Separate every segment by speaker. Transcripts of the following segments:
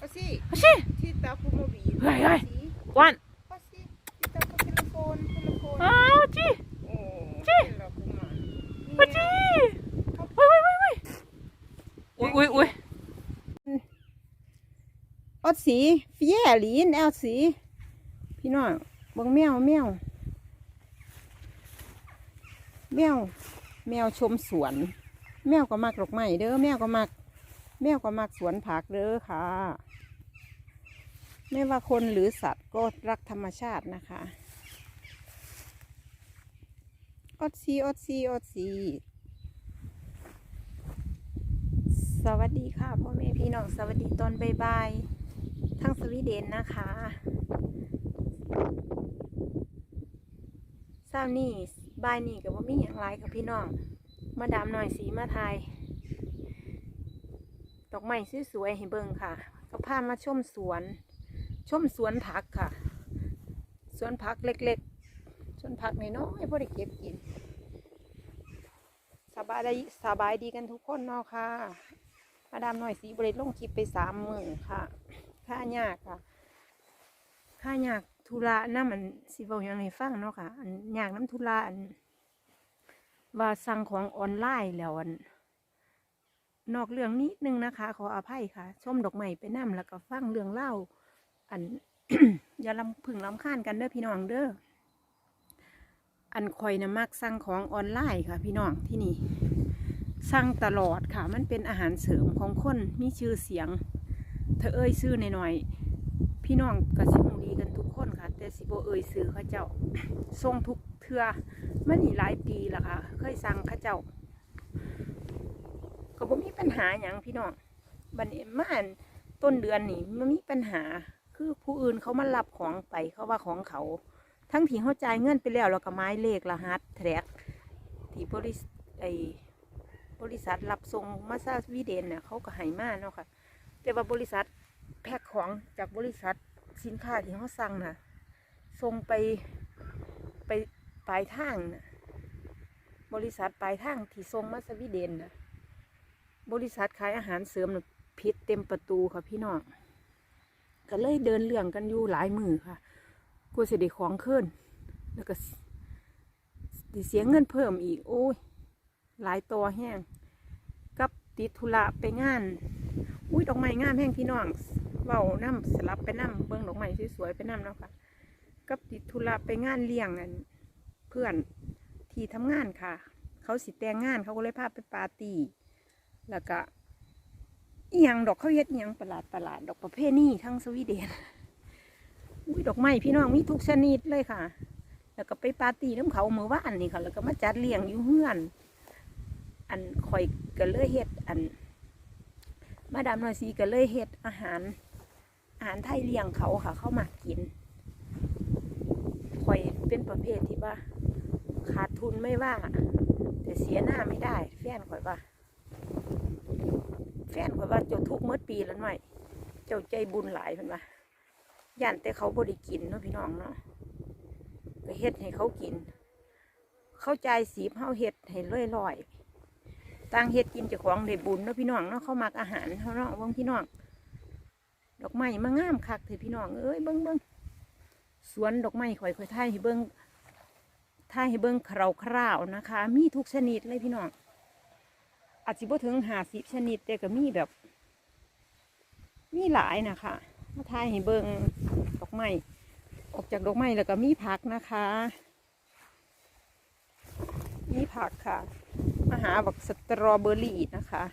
Speaker 1: Così,
Speaker 2: Così?
Speaker 1: ti tappo mobile.
Speaker 2: Vai, vai.
Speaker 1: Così,
Speaker 2: One.
Speaker 1: così, ti tappo telefono, telefono.
Speaker 2: Ah, oggi.
Speaker 1: Oh,
Speaker 2: Sì.
Speaker 1: bella com'è.
Speaker 2: Oggi. Ui, ui, ui, ui. Ui, ui, ui.
Speaker 1: อดสีเฟี้ยหลีนแอลสี พี่น้องเบังแมวแมวแมวแมวชมสวน แมวก็มักดอกไม้เด้อแมวก็มัก แมวก็มักสวนผักเด้อค่ะ ไม่ว่าคนหรือสัตว์ก็รักธรรมชาตินะคะอดซีอดซีอดซีสวัสดีค่ะพ่อแม่พี่น้องสวัสดีตอนบ่ายๆทั้งสวีเดนนะคะเช้านี้บ่ายนี้กับว่ามีอย่างไรกับพี่น้อง มาดามหน่อยสีมาไทย ดอกไม้สวยๆให้เบิ่งค่ะ ก็พามาชมสวน ชมสวนผักค่ะ สวนผักเล็กๆ สวนผักน้อยๆพอได้เก็บกิน สบายดีสบายดีกันทุกคนเนาะค่ะ มาดามหน่อยสีบริลงคลิปไปสามหมื่นค่ะค่ายากค่ะค่ายากธุระน้ำมันสิบอกยังไงฟังเนาะค่ะ อันยากน้ำธุระอันว่าสั่งของออนไลน์แล้วอัน นอกเรื่องนิดนึงนะคะ ขออภัยค่ะ ชมดอกไม้ไปนํแล้วก็ฟังเรื่องเล่า อัน อย่าลำพึงลำคาญกันเด้อพี่น้องเด้ออันคอยนะมักสั่งของออนไลน์ค่ะ พี่น้องที่นี่สั่งตลอดค่ะ มันเป็นอาหารเสริมของคนมีชื่อเสียง เธอเอ่ยซื้อหน่อยๆพี่น้องกระชิมดีกันทุกคนค่ะ แต่สิโบเอ่ยซื้อเขาเจ้าส่งทุกเทือมันนี่หลายปีและค่ะ เคยสั่งเขาเจ้า ก็บ่มีปัญหาอย่างพี่น้องบัดนี้มาอันต้นเดือนนี่มันมีปัญหาคือผู้อื่นเขามารับของไปเขาว่าของเขา ทั้งที่เขาจ่ายเงินไปแล้วแล้วก็ไม้เลขรหัสแทร็กที่บริษไอบริษัทรับส่งมาซาสวีเดนเนี่ยเขาก็ให้มาเนาะค่ะ แต่ว่าบริษัทแพ็คของจากบริษัทสินค้าที่เขาสั่งน่ะส่งไปไปปลายทางน่ะบริษัทปลายทางที่ส่งมาสวีเดนน่ะ บริษัทขายอาหารเสริมน่ะพิษเต็มประตูค่ะพี่น้องก็เลยเดินเรื่องกันอยู่หลายมือค่ะกลัวจะได้ของขึ้น แล้วก็เสียเงินเพิ่มอีก โอ้ย หลายตัวแห้ง กับติดธุระไปงาน อุ้ยดอกไม้งามแห้งพี่น้องเว้าน้ำสลับไปน้ำเบิ้องดอกไม้สวยๆไปน้ำเนาะค่ะ กับติดธุระไปงานเลี้ยงอันเพื่อนที่ทำงานค่ะ เขาสิแต่งงานเขาก็เลยพาไปปาร์ตี้ แล้วก็อีหยังดอกเขาเฮ็ดอีหยังประหลาดประหลาดดอกประเภทนี้ทั้งสวีเดนอุ้ยดอกไม้พี่น้องมีทุกชนิดเลยค่ะ แล้วก็ไปปาร์ตี้น้ำเขาเมื่อวานนี่ค่ะ แล้วก็มาจัดเลี้ยงอยู่เฮือน อันคอยก็เลยเฮ็ดอัน มาดามนอยสีก็เลยเฮ็ดอาหารอาหารไทยเลี้ยงเขาค่ะ เข้ามากินคอยเป็นประเภทที่ว่า ขาดทุนไม่ว่า แต่เสียหน้าไม่ได้ แฟนคอยว่า แฟนข่อยว่าเจ้าทุกเมื่อปีแล้วหน่อย เจ้าใจบุญหลายเพิ่นว่าย่านแต่เขาบ่ได้กินเนาะพี่น้องเนาะก็เฮ็ดให้เขากิน เข้าใจสีเฮาเฮ็ดให้เรื่อยลอยต่างเฮ็ดกินเจ้าของได้บุญเนาะพี่น้องเนาะเขามักอาหารเขาเนาะเบิ่งพี่น้องดอกไม้มางามคักเถอะพี่น้องเอ้ยเบิ่งเบิ่งสวนดอกไม้ข่อยข่อยถ่ายให้เบิ่งถ่ายให้เบิ่งคร่าวๆนะคะ มีทุกชนิดเลยพี่น้อง อาจจะบ่ถึงหาสิบชนิด แต่ก็มีแบบ มีหลายนะคะมาทายให้เบิงดอกไม้ออกจากดอกไม้แล้วก็มีผักนะคะ มีผักค่ะ มาหาบักสตรอเบอรี่นะคะ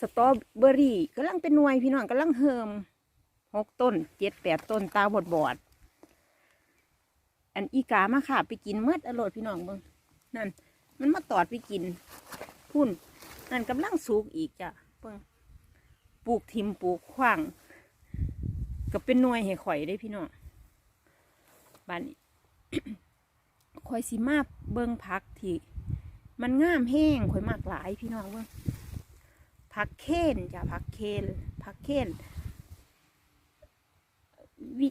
Speaker 1: สตรอเบอรี่กำลังเป็นหน่วยพี่น้องกำลังเฮิมหกต้นเจ็ดแปดต้นตาบอดบอดอันอีกามาค่ะ ไปกินเมื่ออร่อยพี่น้องเบิงนั่น มันมาตอดไปกินพุ่น นั่นกำลังสูกอีกจ้ะเพิ่งปลูกทิมปลูกขว้างก็เป็นหน่วยให้ข่อยได้พี่น้องบ้านนี้ข่อยสิมาเบิ่งพักที่มันงามแห้งข่อยมากหลายพี่น้องเบิ่งผักเคนจ้ะผักเคนผักเคนวิ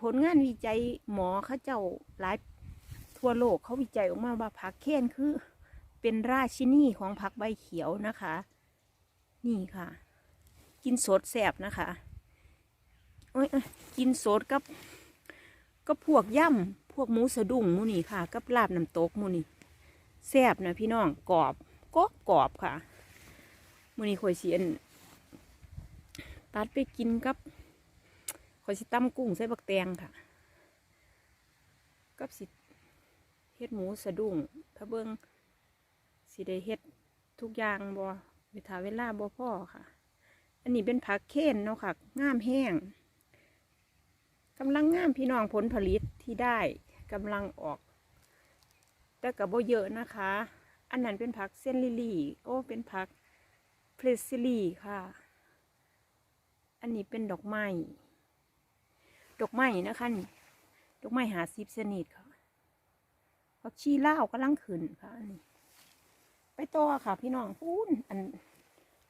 Speaker 1: ผลงานวิจัยหมอเขาเจ้าหลายทั่วโลกเขาวิจัยออกมาว่าผักเคนคือ เป็นราชินีของผักใบเขียวนะคะ นี่ค่ะ กินสดแสบนะคะโอ้ยกินสดกับกับพวกย่ำพวกหมูสะดุ้งหมูนี่ค่ะ กับลาบน้ำตกหมูนี่แซบนะพี่น้องกรอบกรอบกรอบค่ะหมูนี่ข่อยเสิอันตัดไปกินกับข่อยสิตำกุ้งใส่บักแตงค่ะ กับสิเฮ็ดหมูสะดุ้งถ้าเบิง สิได้เฮ็ดทุกอย่างบ่เวลาเวลาบ่พ่อค่ะ อันนี้เป็นผักเคนเนาะค่ะงามแห้งกำลังงามพี่น้องผลผลิตที่ได้กำลังออก แต่กับโบเยอะนะคะ อันนั้นเป็นผักเส้นลิลี่ โอ้เป็นผักเพรสซิลี่ค่ะ อันนี้เป็นดอกไม้ ดอกไม้นะคะนี่ ดอกไม้หาซิบชนิดค่ะผักชีล่าวกำลังขึ้นค่ะอันนี้ ไปต่อค่ะ พี่น้องพูนอัน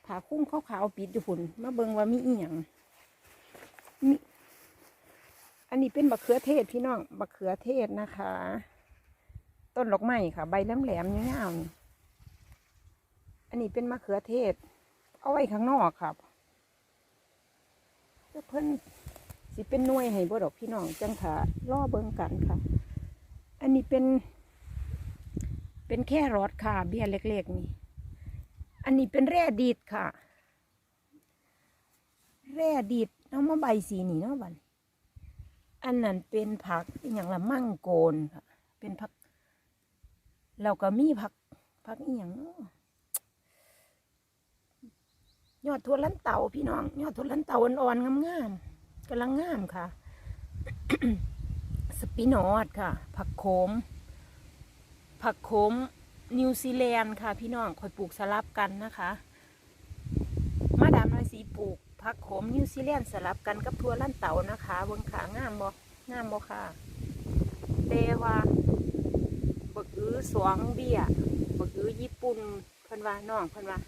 Speaker 1: ผาคุ้งขาวๆปิดอยู่พุ่นมาเบิงว่ามีอีหยังมีอันนี้เป็นบักเขือเทศพี่น้องบักเขือเทศนะคะ ต้นดอกไม้ค่ะ ใบแหลมๆยาวๆนี่อันนี้เป็นมะเขือเทศ เอาไว้ข้างนอกครับเพื่อเพิ่นสิเป็นน่วยให้บ่ดอกพี่น้องจังค่ะล่อเบิงกันค่ะ อันนี้เป็น เป็นแค่รอดค่ะ เบี้ยเล็ก ๆ นี่ อันนี้เป็นแร่ดีดค่ะ แร่ดีดเอามาใบสีนี่เนาะบันอันนั้นเป็นผักอย่างละมั่งโกนค่ะ เป็นผัก เราก็มีผักผักอีหยังเนาะยอดทั่วลันเต่าพี่น้อง ยอดทั่วลันเต่าอ่อนๆงามๆกำลังงามค่ะ สปินอตค่ะ ผักโขม ผักโขมนิวซีแลนด์ค่ะ พี่น้องคอยปลูกสลับกันนะคะ มาดามน้อยสีปลูกผักโขมนิวซีแลนด์สลับกันกับทัวลั่นเต่านะคะเบนขางามบ่งามบ่ค่ะเตว่าบักอื้อสวงเบี้ยบักอื้อญี่ปุ่นเพิ่นว่าน้องเพิ่นว่า